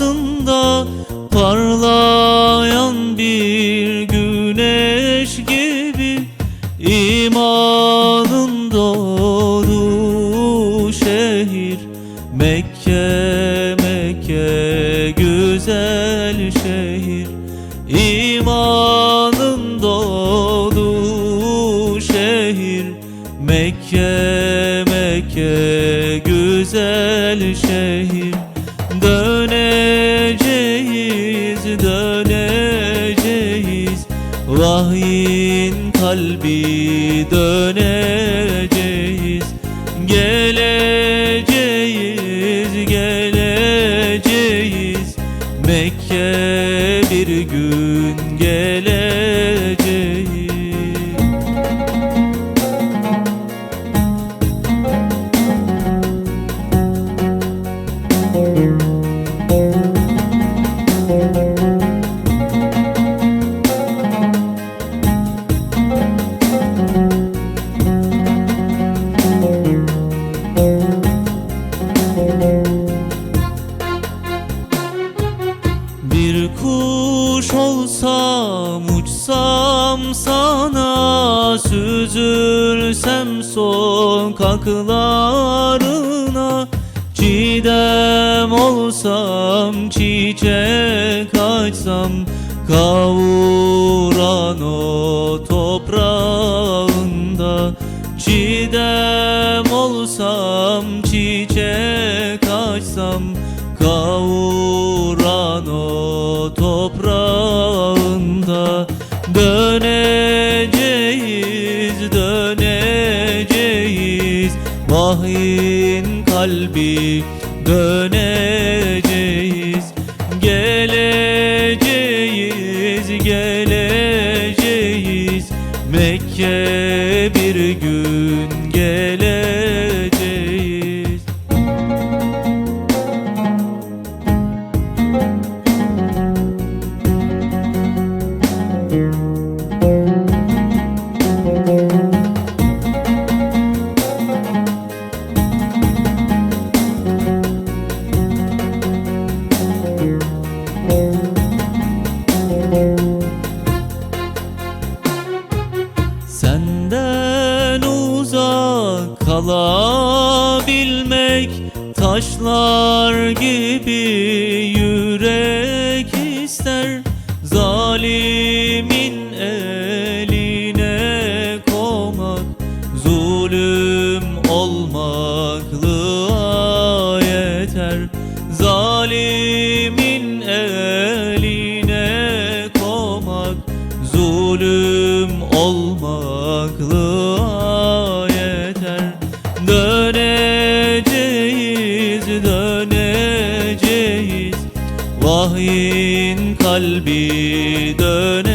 ortasında parlayan bir güneş gibi imanın doğdu şehir. Mekke Mekke güzel şehir. İmanın doğdu şehir. Mekke Mekke güzel şehir Döneceğiz döneceğiz. Vahyin kalbi döneceğiz. Geleceğiz geleceğiz. Mekke bir gün geleceğiz kuş olsam uçsam sana Süzülsem sokaklarına Çiğdem olsam çiçek açsam Kavuran o toprağında. Çiğdem olsam çiçek açsam Kavuran o toprağında Döneceğiz, döneceğiz. Vahyin kalbi döneceğiz Geleceğiz, geleceğiz. Mekke bir gün geleceğiz uzak kalabilmek Taşlar gibi yürek ister. Zalimin eline komak Zulüm olmaklığa yeter. Zalimin Döneceğiz, döneceğiz. Vahyin kalbi döneceğiz